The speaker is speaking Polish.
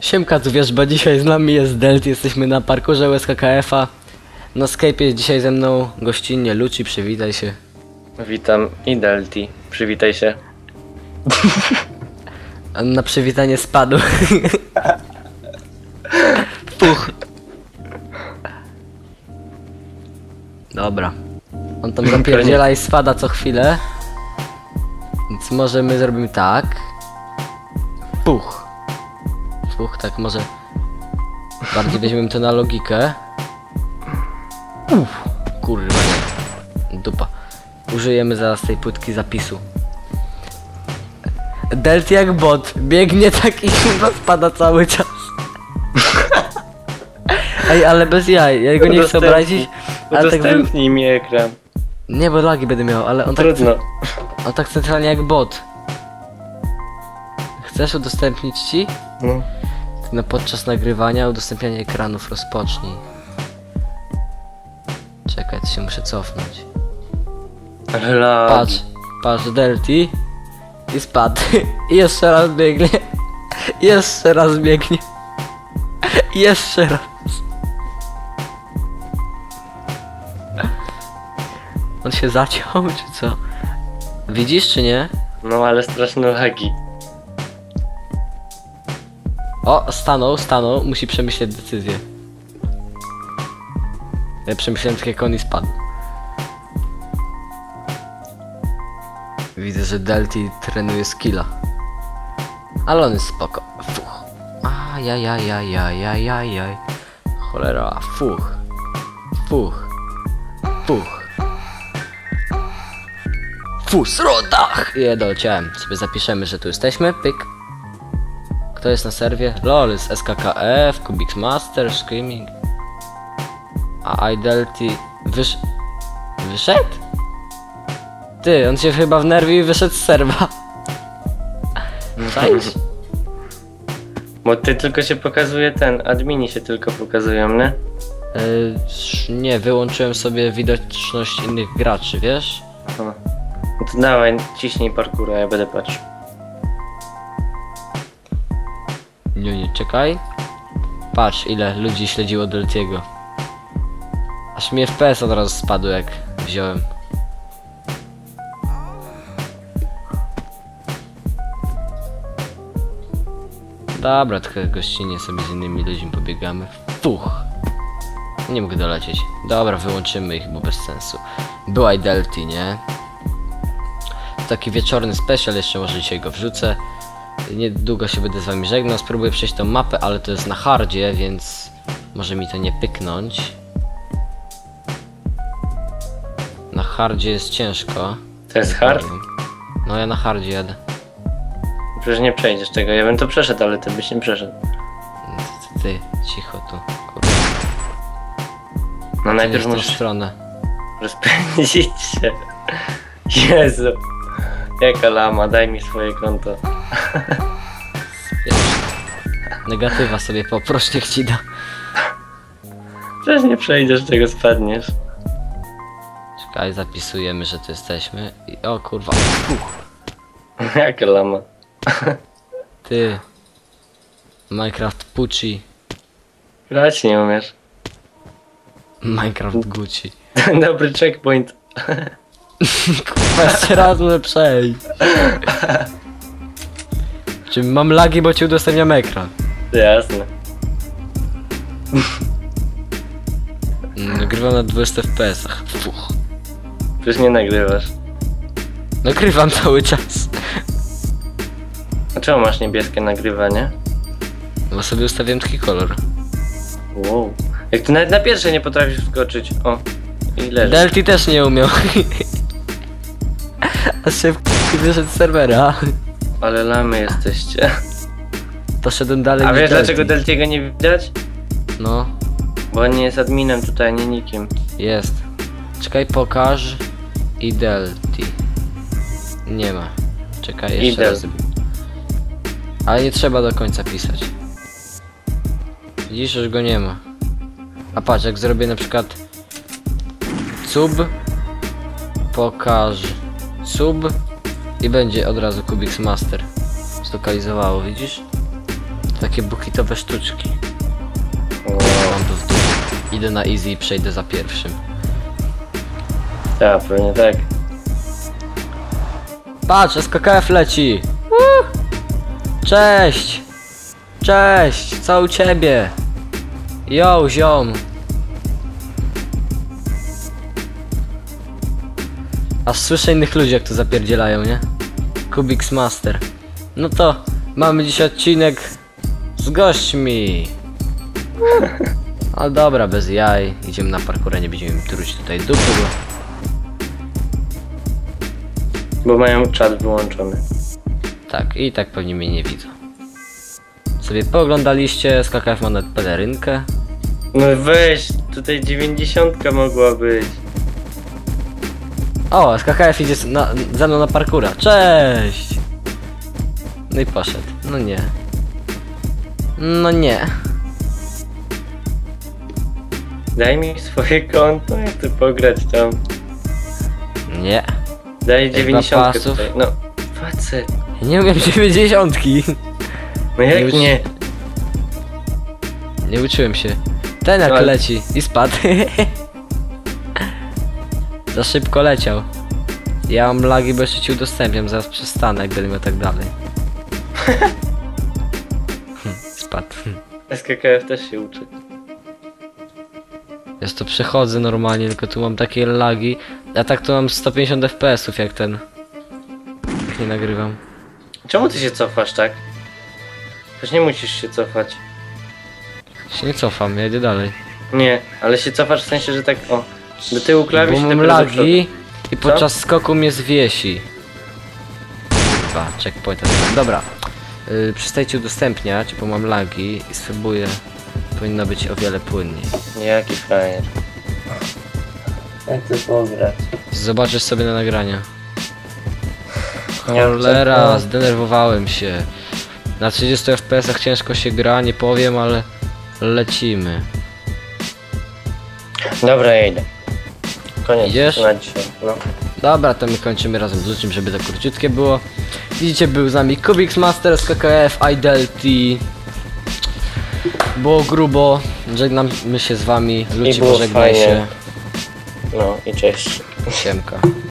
Siemka, tu wiesz, bo dzisiaj z nami jest Delt, jesteśmy na parkurze USKKF-a. Na Skype jest dzisiaj ze mną gościnnie Luci, przywitaj się. Witam i Delti. Przywitaj się. A Na przywitanie spadł. Puch. Dobra. On tam zapierdziela i spada co chwilę. Więc może my zrobimy tak. Puch. Puch, tak może. Bardziej weźmiemy to na logikę. Uff. Kurwa. Dupa. Użyjemy zaraz tej płytki zapisu. Delt jak bot, biegnie tak i chyba spada cały czas. Ej, ale bez jaj, ja go nie chcę Udostępnij- obrazić, ale tak. Udostępnij mi ekran. Nie, bo lagi będę miał, ale on tak, Trudno. on tak centralnie jak bot. Chcesz udostępnić ci? No. No podczas nagrywania udostępnianie ekranów rozpocznij. Czekaj, to się muszę cofnąć. Lag. Patrz, patrz, Delty. I spadł. I jeszcze raz biegnie. Jeszcze raz biegnie. Jeszcze raz. On się zaciął, czy co? Widzisz, czy nie? No ale straszne lagi. O, stanął, stanął. Musi przemyśleć decyzję. Ja przemyślałem tak jak on i spadł. Widzę, że Delty trenuje skilla. Ale on jest spoko. Fuch. Ajajajajajajajaj. Cholera, fuch. Fuch. Fuch. Fu, srodach! Je, doleciałem. Sobie zapiszemy, że tu jesteśmy. Pyk. Kto jest na serwie? LOL jest SKKF, Kubix Master, Screaming. A Idelty wysz... Wyszedł? Ty, on się chyba wnerwił i wyszedł z serwa. Czaisz? Bo ty tylko się pokazuje ten, admini się tylko pokazują, nie? Yy, nie, wyłączyłem sobie widoczność innych graczy, wiesz? Aha. To dawaj, ciśnij parkour, a ja będę patrzył. Nie, nie, czekaj. Patrz, ile ludzi śledziło Deltiego. Aż mi FPS od razu spadł, jak wziąłem. Dobra, trochę gościnnie sobie z innymi ludźmi pobiegamy. Fuch! Nie mogę dolecieć. Dobra, wyłączymy ich, bo bez sensu. Była i Delty, nie? Taki wieczorny special, jeszcze może dzisiaj go wrzucę. Niedługo się będę z wami żegnał. Spróbuję przejść tą mapę, ale to jest na hardzie, więc może mi to nie pyknąć. Na hardzie jest ciężko. To jest hard? No ja na hardzie jadę. Przecież nie przejdziesz tego, ja bym to przeszedł, ale ty byś nie przeszedł. Ty, ty cicho tu. Kurwa, No najpierw musisz stronę. rozpędzić się. Jezu. Jaka lama, daj mi swoje konto. Negatywa sobie poproś, niech ci da. Przecież nie przejdziesz, tego spadniesz. Czekaj, zapisujemy, że tu jesteśmy. I, o kurwa. Jaka lama. Ty. Minecraft Pucci. Grać nie umiesz. Minecraft Gucci. Dobry checkpoint. Jeszcze raz przejść. Czy mam lagi, bo ci udostępniam ekran? Jasne. Nagrywam na 20 FPS-ach. Fuch. Przecież nie nagrywasz. Nagrywam cały czas. A czemu masz niebieskie nagrywanie? Bo sobie ustawiłem taki kolor. Wow. Jak ty nawet na pierwsze nie potrafisz wskoczyć. O. I leżysz. Delty też nie umiał. A szybko wyszedł z serwera. Ale lamy jesteście. Poszedłem dalej A niż wiesz Delty. dlaczego Deltiego nie widać? No, Bo on nie jest adminem tutaj, nie nikim. jest. Czekaj, pokaż. I Delty. Nie ma. Czekaj, jeszcze raz. Ale nie trzeba do końca pisać. Widzisz, już go nie ma. A patrz, jak zrobię na przykład cub pokaż sub i będzie od razu Kubix Master. Zlokalizowało, widzisz? Takie bukitowe sztuczki. Mam to w dół. Idę na easy i przejdę za pierwszym. tak, pewnie tak. Patrz, SKKF leci! Cześć! Cześć! Co u ciebie? Yo, ziom! Aż słyszę innych ludzi jak tu zapierdzielają, nie? Kubix Master. No to mamy dziś odcinek z gośćmi. Ale dobra, bez jaj. Idziemy na parkurę, nie będziemy im truć tutaj dupy, bo... Bo mają czat wyłączony. Tak, i tak pewnie mnie nie widzą. Sobie pooglądaliście, ma nawet pelerynkę. No weź, tutaj 90 mogła być. O, SKKF idzie na, ze mną na parkura. Cześć! No i poszedł. No nie. No nie. Daj mi swoje konto, ja chcę pograć tam. Nie. Daj 90 pasów? tutaj. No, facet. Ja Nie umiem 90. No jak Już- nie? Nie uczyłem się. Ten jak Ale- leci i spadł. Za szybko leciał. Ja mam lagi, bo jeszcze ci udostępniam, zaraz przestanę, jak będę miał tak dalej. Hm, Spadł. SKKF też się uczy. Jest to przechodzę normalnie, tylko tu mam takie lagi. A tak to mam 150 fps jak ten. Jak nie nagrywam. Czemu ty się cofasz tak? Przecież nie musisz się cofać. Się nie cofam, ja idę dalej. Nie, ale się cofasz w sensie, że tak o. Do tyłu klawisz Bo i mam dopiero do przodu. lagi i podczas skoku mnie zwiesi. Chyba, checkpoint. Dobra. Yy, przestajcie udostępniać, bo mam lagi i spróbuję. Powinno być o wiele płynniej. Jaki frajer. Jak to pograć? Zobaczysz sobie na nagrania. Cholera, zdenerwowałem się. Na 30 fps ciężko się gra, nie powiem, ale lecimy. Dobra, ja idę. Koniec Idziesz? na dzisiaj. No. Dobra, to my kończymy razem z Luczym, żeby to króciutkie było. Widzicie, był z nami Kubix Master z KKF, Idelty. Było grubo, żegnamy się z wami. Luci było pożegnaj fajnie. się. No i cześć. Siemka.